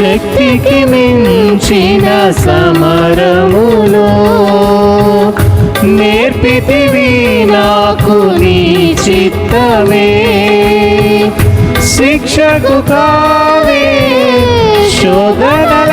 శక్తికి మించిన సమరములో నేర్పితివి నాకు నీ చిత్తమే. శిక్షకు కావే శోధనల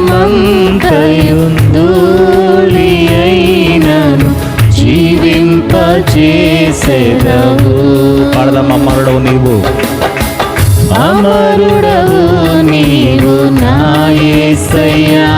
దేహమంతయుందూలి అయినను జీవింపచేసేదవు. పాడదమ్మ అమరుడవు నీవు. అమరుడవు నీవు నాయసయ్యా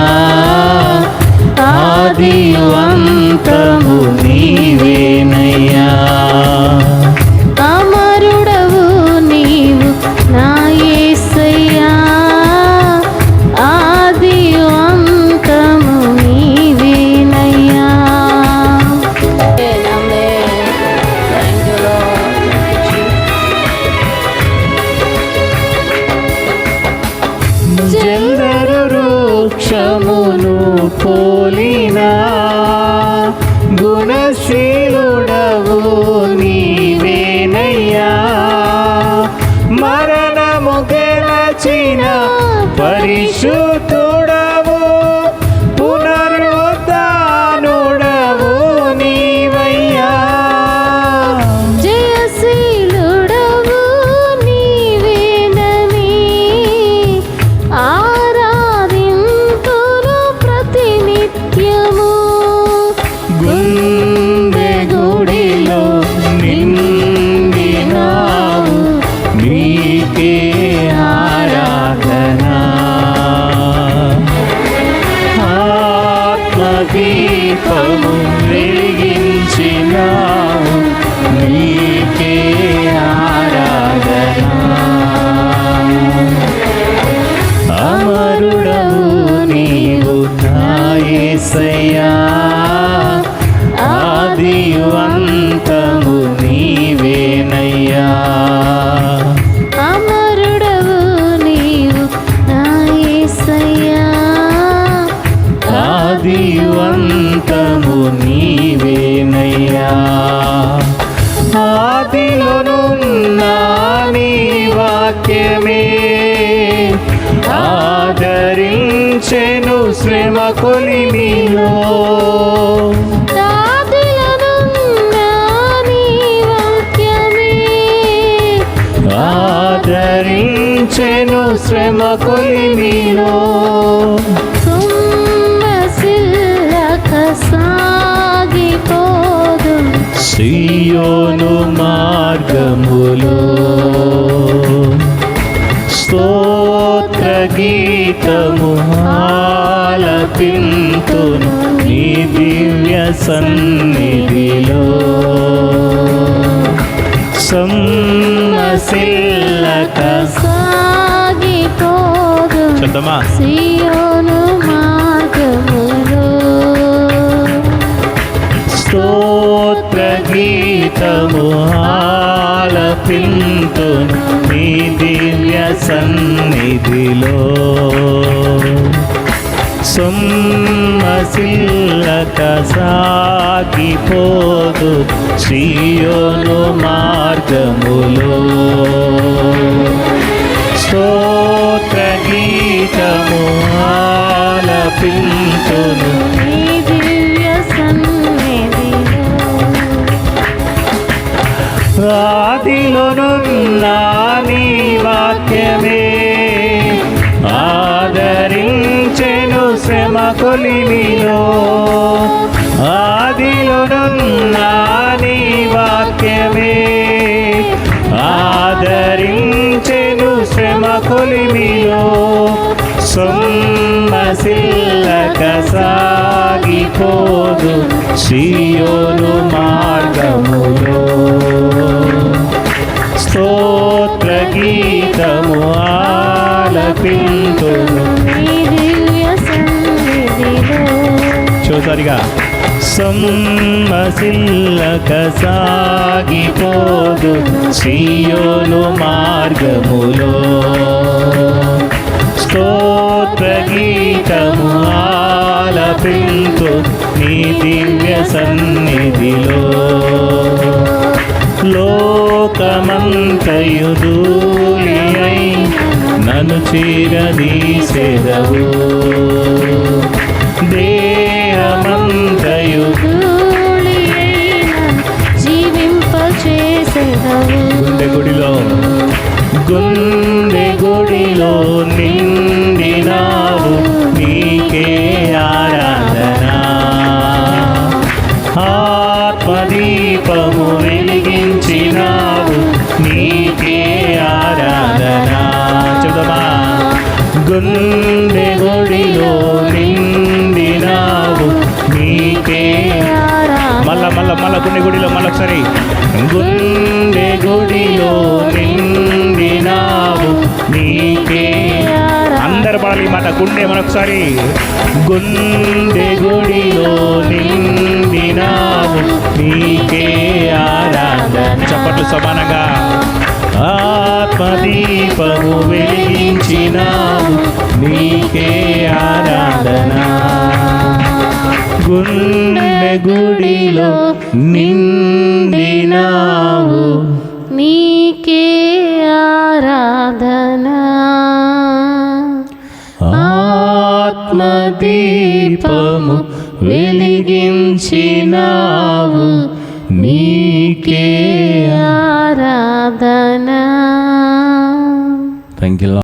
జందరు వృక్షమును పోలిన గుణశీలుడవు నీవేనయ్యా. మరణము గెలచిన పరిశుద్ధుడవు నీకే ఆదరించెను శ్రమ కొలిమిలో ఆదరించెను శ్రమ కొలిమిలో సాగిపోదు సియోను మార్గములో సన్నిధిలో సమ్మసిల్లక సాగిపోదు సియోను మార్గములో. స్తోత్ర గీతము ఆలపింతును నీ దివ్య సన్నిధిలో. సొమ్మసిల్లక సాగిపోదు శ్రీయోను మార్గములో. స్తోత్ర గీతము ఆలపింతును నీ దివ్య సన్నిధిలో ఆదిలోనున్న నీ వాక్యమే. ఆదరించెను శ్రమ కొలిమిలో సొమ్మసిల్లక సాగిపోదు. సియోను చూసారిగా సమ్మసిల్లక సాగిపోదు సియోను మార్గములో. స్తోత్ర గీతము ఆలపింతు నీ దివ్య సన్నిధిలో. లోకమంతయు ధూళి అయి నన్ను చీరదీసెదవు. దే గుండె గుడిలో నిండినావు నీకే మళ్ళా మళ్ళా మళ్ళా గుండె గుడిలో మళ్ళీ ఒకసారి. గుండె గుడిలో నిండినావు నీకే అందరు పడాలి మాట గుండె మరొకసారి. గుండె గుడిలో నిండినావు నీకే ఆరాధన చప్పట్లు సమానంగా ఆత్మదీపము వెలిగించినావు నీకే ఆరాధన. గుండె గుడిలో నిండినావు. నీకే ఆరాధన. ఆత్మదీపము వెలిగించినావు. నీకే ఆరాధన. Thank you